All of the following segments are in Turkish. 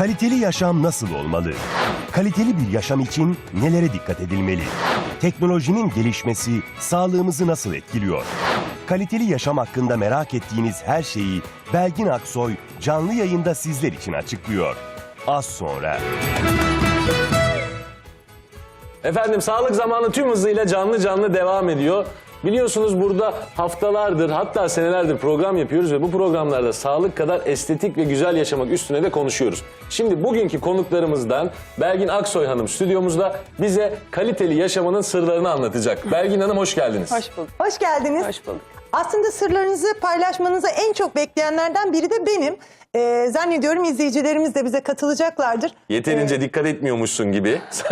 Kaliteli yaşam nasıl olmalı? Kaliteli bir yaşam için nelere dikkat edilmeli? Teknolojinin gelişmesi sağlığımızı nasıl etkiliyor? Kaliteli yaşam hakkında merak ettiğiniz her şeyi Belgin Aksoy canlı yayında sizler için açıklıyor. Az sonra. Efendim sağlık zamanı tüm hızıyla canlı canlı devam ediyor. Biliyorsunuz burada haftalardır hatta senelerdir program yapıyoruz ve bu programlarda sağlık kadar estetik ve güzel yaşamak üstüne de konuşuyoruz. Şimdi bugünkü konuklarımızdan Belgin Aksoy Hanım stüdyomuzda bize kaliteli yaşamanın sırlarını anlatacak. Belgin Hanım hoş geldiniz. Hoş bulduk. Hoş geldiniz. Hoş bulduk. Aslında sırlarınızı paylaşmanızı en çok bekleyenlerden biri de benim. Ee, zannediyorum izleyicilerimiz de bize katılacaklardır. Yeterince dikkat etmiyormuşsun gibi.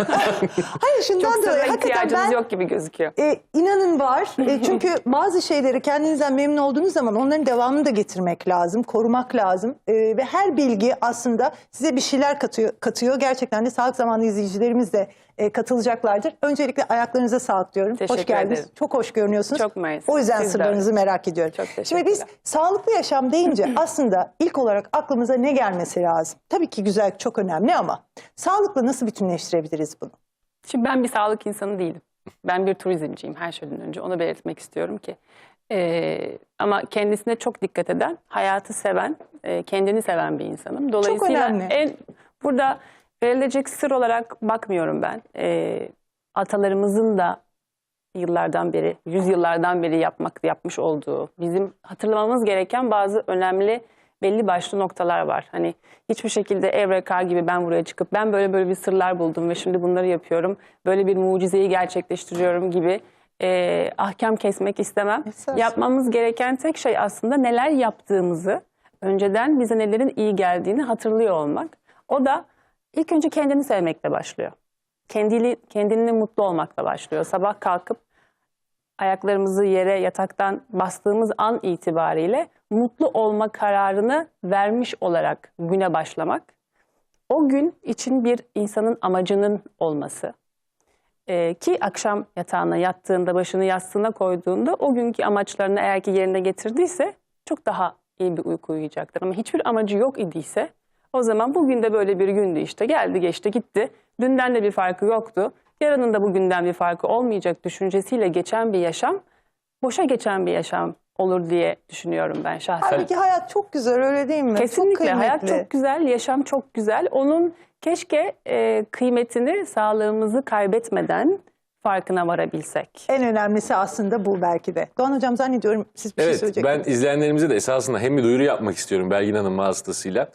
Hayır şundan Çok dolayı hakikaten ben yok gibi gözüküyor. e, inanın var. E, çünkü bazı şeyleri kendinizden memnun olduğunuz zaman onların devamını da getirmek lazım, korumak lazım. E, ve her bilgi aslında size bir şeyler katıyor. katıyor. Gerçekten de sağlık zamanlı izleyicilerimiz de e, katılacaklardır. Öncelikle ayaklarınıza sağlık diyorum. hoş Teşekkür geldiniz. ederim. Çok hoş görünüyorsunuz. Çok mersi. O yüzden Siz de sırlarınızı merak ediyorum. Çok Şimdi biz sağlıklı yaşam deyince aslında ilk olarak aklımıza ne gelmesi lazım? Tabii ki güzel çok önemli ama sağlıkla nasıl bütünleştirebiliriz bunu? Şimdi ben bir sağlık insanı değilim. Ben bir turizmciyim her şeyden önce. Onu belirtmek istiyorum ki. Ee, ama kendisine çok dikkat eden, hayatı seven, e, kendini seven bir insanım. Dolayısıyla önemli. en burada verilecek sır olarak bakmıyorum ben. Ee, atalarımızın da yıllardan beri, yüzyıllardan beri yapmak yapmış olduğu, bizim hatırlamamız gereken bazı önemli belli başlı noktalar var. Hani hiçbir şekilde Evreka gibi ben buraya çıkıp ben böyle böyle bir sırlar buldum ve şimdi bunları yapıyorum. Böyle bir mucizeyi gerçekleştiriyorum gibi e, ahkam kesmek istemem. Esas. Yapmamız gereken tek şey aslında neler yaptığımızı, önceden bize nelerin iyi geldiğini hatırlıyor olmak. O da ilk önce kendini sevmekle başlıyor. Kendini, kendini mutlu olmakla başlıyor. Sabah kalkıp ayaklarımızı yere yataktan bastığımız an itibariyle mutlu olma kararını vermiş olarak güne başlamak. O gün için bir insanın amacının olması. Ee, ki akşam yatağına yattığında, başını yastığına koyduğunda o günkü amaçlarını eğer ki yerine getirdiyse çok daha iyi bir uyku uyuyacaktır. Ama hiçbir amacı yok idiyse o zaman bugün de böyle bir gündü işte geldi geçti gitti. Dünden de bir farkı yoktu. Yarının da bugünden bir farkı olmayacak düşüncesiyle geçen bir yaşam boşa geçen bir yaşam olur diye düşünüyorum ben şahsen. Halbuki hayat çok güzel öyle değil mi? Kesinlikle çok hayat çok güzel, yaşam çok güzel. Onun keşke e, kıymetini sağlığımızı kaybetmeden farkına varabilsek. En önemlisi aslında bu belki de. Doğan Hocam zannediyorum siz bir şey Evet ben izleyenlerimize de esasında hem bir duyuru yapmak istiyorum Belgin Hanım vasıtasıyla.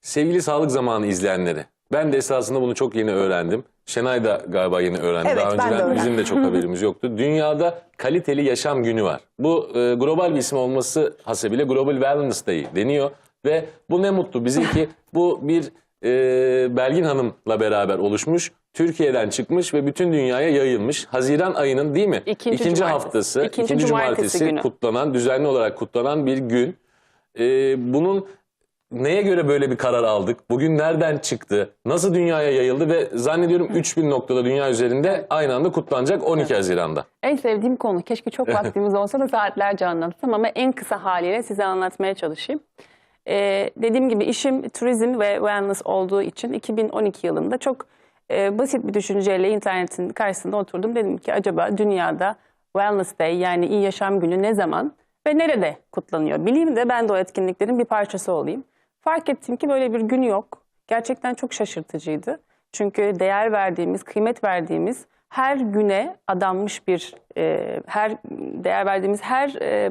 Sevgili sağlık zamanı izleyenleri. Ben de esasında bunu çok yeni öğrendim. Şenay da galiba yeni öğrendi. Evet, Daha ben de önceden öğrendim. bizim de çok haberimiz yoktu. Dünyada kaliteli yaşam günü var. Bu e, global bir isim olması hasebiyle Global Wellness Day deniyor. Ve bu ne mutlu bize ki bu bir e, Belgin Hanım'la beraber oluşmuş. Türkiye'den çıkmış ve bütün dünyaya yayılmış. Haziran ayının değil mi? İkinci cumartesi. haftası, İkinci ikinci, cumartesi cumartesi, günü. kutlanan, düzenli olarak kutlanan bir gün. Ee, bunun neye göre böyle bir karar aldık? Bugün nereden çıktı? Nasıl dünyaya yayıldı? Ve zannediyorum 3000 noktada dünya üzerinde aynı anda kutlanacak 12 Haziran'da. En sevdiğim konu. Keşke çok vaktimiz olsa da saatlerce anlatsam ama en kısa haliyle size anlatmaya çalışayım. Ee, dediğim gibi işim turizm ve wellness olduğu için 2012 yılında çok e, basit bir düşünceyle internetin karşısında oturdum. Dedim ki acaba dünyada Wellness Day yani iyi yaşam günü ne zaman ve nerede kutlanıyor? Bileyim de ben de o etkinliklerin bir parçası olayım. Fark ettim ki böyle bir gün yok. Gerçekten çok şaşırtıcıydı. Çünkü değer verdiğimiz, kıymet verdiğimiz her güne adanmış bir, e, her değer verdiğimiz her e,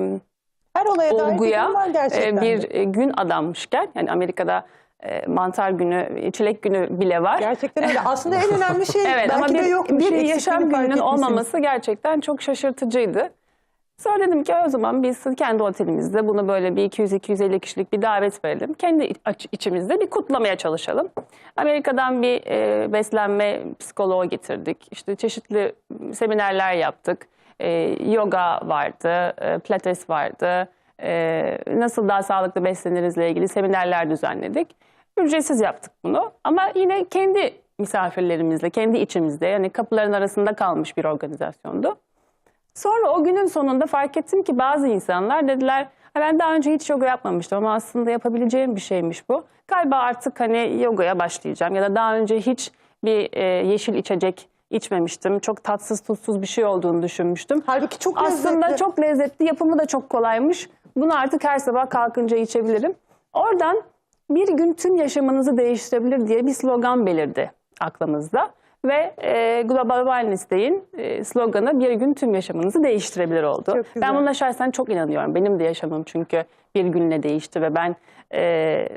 Her olaya dair olguya gerçekten. e, bir e, gün adanmışken, yani Amerika'da e, mantar günü, çilek günü bile var. Gerçekten öyle. Aslında en önemli şey Evet belki ama de bir, yokmuş. bir yaşam gününün olmaması gerçekten çok şaşırtıcıydı. Sonra dedim ki o zaman biz kendi otelimizde bunu böyle bir 200-250 kişilik bir davet verelim. Kendi iç- içimizde bir kutlamaya çalışalım. Amerika'dan bir e, beslenme psikoloğu getirdik. İşte çeşitli seminerler yaptık. E, yoga vardı, e, pilates vardı. E, nasıl daha sağlıklı besleniriz ilgili seminerler düzenledik. Ücretsiz yaptık bunu ama yine kendi misafirlerimizle, kendi içimizde yani kapıların arasında kalmış bir organizasyondu. Sonra o günün sonunda fark ettim ki bazı insanlar dediler Ben daha önce hiç yoga yapmamıştım ama aslında yapabileceğim bir şeymiş bu. Galiba artık hani yogaya başlayacağım ya da daha önce hiç bir e, yeşil içecek içmemiştim. Çok tatsız tutsuz bir şey olduğunu düşünmüştüm. Halbuki çok Aslında lezzetli. çok lezzetli, yapımı da çok kolaymış. Bunu artık her sabah kalkınca içebilirim. Oradan bir gün tüm yaşamınızı değiştirebilir diye bir slogan belirdi aklımızda. Ve e, Global Wellness Day'in e, sloganı bir gün tüm yaşamınızı değiştirebilir oldu. Çok güzel. Ben buna şahsen çok inanıyorum. Benim de yaşamım çünkü bir günle değişti ve ben e,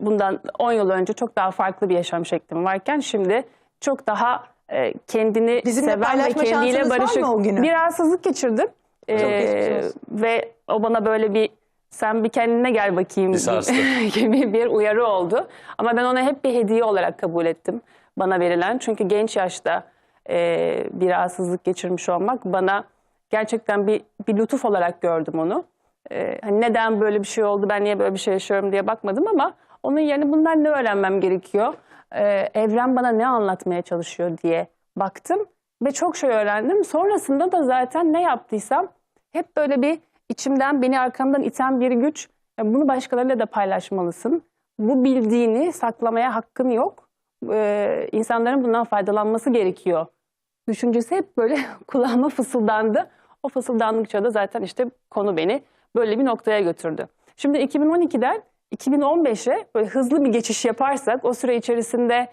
bundan 10 yıl önce çok daha farklı bir yaşam şeklim varken şimdi çok daha e, kendini Bizimle seven ve paylaşma kendiyle şansınız var mı barışık o günü? bir rahatsızlık geçirdim. geçmiş Ee, olsun. ve o bana böyle bir sen bir kendine gel bakayım Bir sarstı. gibi bir uyarı oldu. Ama ben onu hep bir hediye olarak kabul ettim bana verilen. Çünkü genç yaşta e, bir rahatsızlık geçirmiş olmak bana gerçekten bir, bir lütuf olarak gördüm onu. E, hani neden böyle bir şey oldu, ben niye böyle bir şey yaşıyorum diye bakmadım ama onun yerine bundan ne öğrenmem gerekiyor? E, evren bana ne anlatmaya çalışıyor diye baktım ve çok şey öğrendim. Sonrasında da zaten ne yaptıysam hep böyle bir içimden beni arkamdan iten bir güç. "Ya Bunu başkalarıyla da paylaşmalısın. Bu bildiğini saklamaya hakkın yok. Ee, insanların bundan faydalanması gerekiyor. Düşüncesi hep böyle kulağıma fısıldandı. O fısıldandıkça da zaten işte konu beni böyle bir noktaya götürdü. Şimdi 2012'den 2015'e böyle hızlı bir geçiş yaparsak o süre içerisinde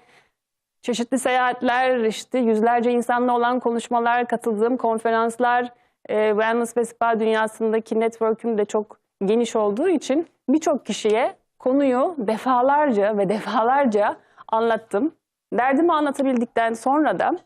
çeşitli seyahatler, işte yüzlerce insanla olan konuşmalar, katıldığım konferanslar, e, wellness ve spa dünyasındaki network'üm de çok geniş olduğu için birçok kişiye konuyu defalarca ve defalarca anlattım. Derdimi anlatabildikten sonra da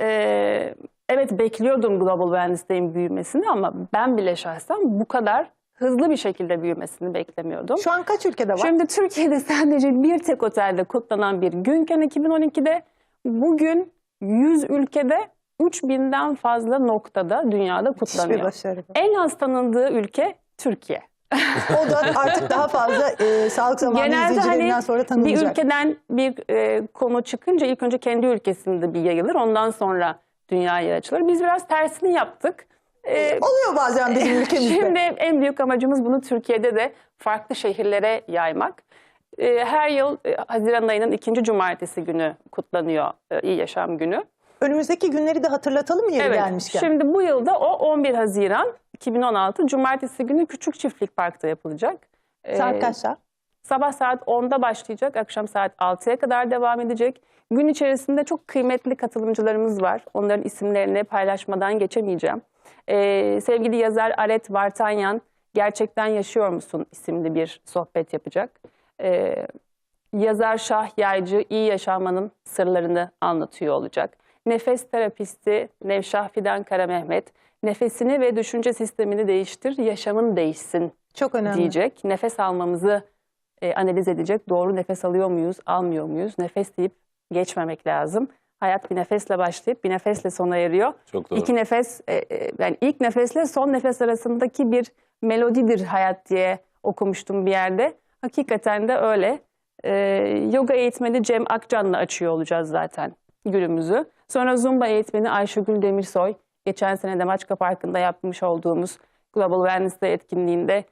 e, evet bekliyordum Global Wellness Day'in büyümesini ama ben bile şahsen bu kadar hızlı bir şekilde büyümesini beklemiyordum. Şu an kaç ülkede var? Şimdi Türkiye'de sadece bir tek otelde kutlanan bir günken 2012'de bugün 100 ülkede 3000'den fazla noktada dünyada kutlanıyor. En az tanındığı ülke Türkiye. O da artık daha fazla e, sağlık zamanı Genelde izleyicilerinden hani sonra bir tanınacak. ülkeden bir e, konu çıkınca ilk önce kendi ülkesinde bir yayılır. Ondan sonra dünyaya açılır. Biz biraz tersini yaptık. E, Oluyor bazen bizim ülkemizde. Şimdi en büyük amacımız bunu Türkiye'de de farklı şehirlere yaymak. Ee, Her yıl e, Haziran ayının ikinci cumartesi günü kutlanıyor e, İyi Yaşam Günü. Önümüzdeki günleri de hatırlatalım yeri Evet, gelmişken? şimdi bu yılda o 11 Haziran 2016 Cumartesi günü Küçük Çiftlik Park'ta yapılacak. Ee, Saat kaçta? Sabah saat 10'da başlayacak, akşam saat 6'ya kadar devam edecek. Gün içerisinde çok kıymetli katılımcılarımız var. Onların isimlerini paylaşmadan geçemeyeceğim. Ee, sevgili yazar Aret Vartanyan, Gerçekten Yaşıyor Musun isimli bir sohbet yapacak. Ee, yazar Şah Yaycı, iyi yaşamanın sırlarını anlatıyor olacak. Nefes terapisti Nevşah Fidan Kara Mehmet, nefesini ve düşünce sistemini değiştir, yaşamın değişsin Çok önemli. diyecek. Nefes almamızı e, analiz edecek. Doğru nefes alıyor muyuz, almıyor muyuz? Nefes deyip geçmemek lazım. Hayat bir nefesle başlayıp bir nefesle sona eriyor. Çok doğru. İki nefes, e, e, yani ilk nefesle son nefes arasındaki bir melodidir hayat diye okumuştum bir yerde. Hakikaten de öyle. E, yoga eğitmeni Cem Akcan'la açıyor olacağız zaten günümüzü. Sonra Zumba eğitmeni Ayşegül Demirsoy. Geçen sene de Maçka Parkı'nda yapmış olduğumuz Global Wellness Day etkinliğinde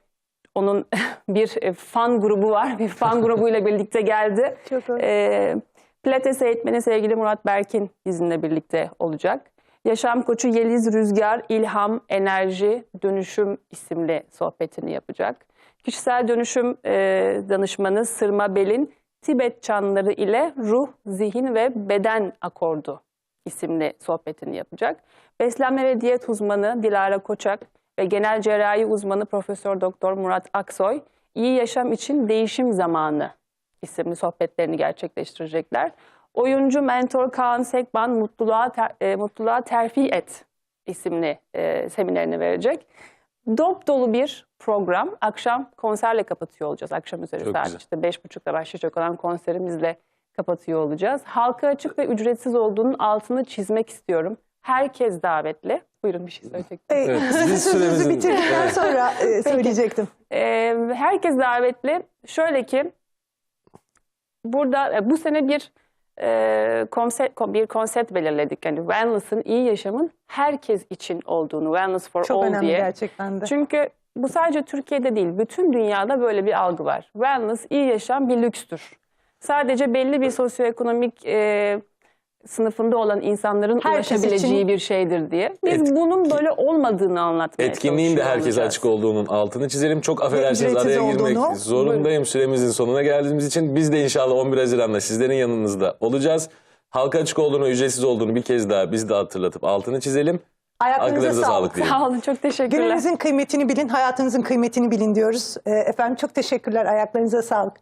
onun bir e, fan grubu var. Bir fan grubuyla birlikte geldi. Çok. Ee, Pilates eğitmeni sevgili Murat Berkin bizimle birlikte olacak. Yaşam koçu Yeliz Rüzgar, İlham, Enerji, Dönüşüm isimli sohbetini yapacak. Kişisel dönüşüm e, danışmanı Sırma Belin, Tibet çanları ile ruh, zihin ve beden akordu isimli sohbetini yapacak. Beslenme ve diyet uzmanı Dilara Koçak ve genel cerrahi uzmanı Profesör Doktor Murat Aksoy, iyi yaşam için değişim zamanı isimli sohbetlerini gerçekleştirecekler. Oyuncu mentor Kaan Sekban Mutluluğa, Ter- e, Mutluluğa Terfi Et isimli e, seminerini verecek. Dop dolu bir program. Akşam konserle kapatıyor olacağız. Akşam üzeri Çok saat güzel. işte beş buçukta başlayacak olan konserimizle kapatıyor olacağız. Halka açık ve ücretsiz olduğunun altını çizmek istiyorum. Herkes davetli. Buyurun bir şey söyleyecektim. E, Evet, sizin sözünüzü bitirdikten Evet. sonra e, söyleyecektim. Ee, herkes davetli. Şöyle ki burada e, bu sene bir e, konsept bir konsept belirledik. Yani wellness'ın iyi yaşamın herkes için olduğunu, wellness for Çok all önemli diye. gerçekten de. Çünkü bu sadece Türkiye'de değil, bütün dünyada böyle bir algı var. Wellness, iyi yaşam bir lükstür. Sadece belli bir sosyoekonomik e, sınıfında olan insanların Herkes ulaşabileceği için- bir şeydir diye. Biz Et- bunun böyle olmadığını anlatmaya Etkinliğin de herkese olacağız. açık olduğunun altını çizelim. Çok affedersiniz araya girmek olduğunu. zorundayım. Süremizin sonuna geldiğimiz için biz de inşallah 11 Haziran'da sizlerin yanınızda olacağız. Halka açık olduğunu, ücretsiz olduğunu bir kez daha biz de hatırlatıp altını çizelim. Ayaklarınıza, sağlık. sağlık. Sağ olun, çok teşekkürler. Gününüzün kıymetini bilin, hayatınızın kıymetini bilin diyoruz. Ee, efendim çok teşekkürler. Ayaklarınıza sağlık.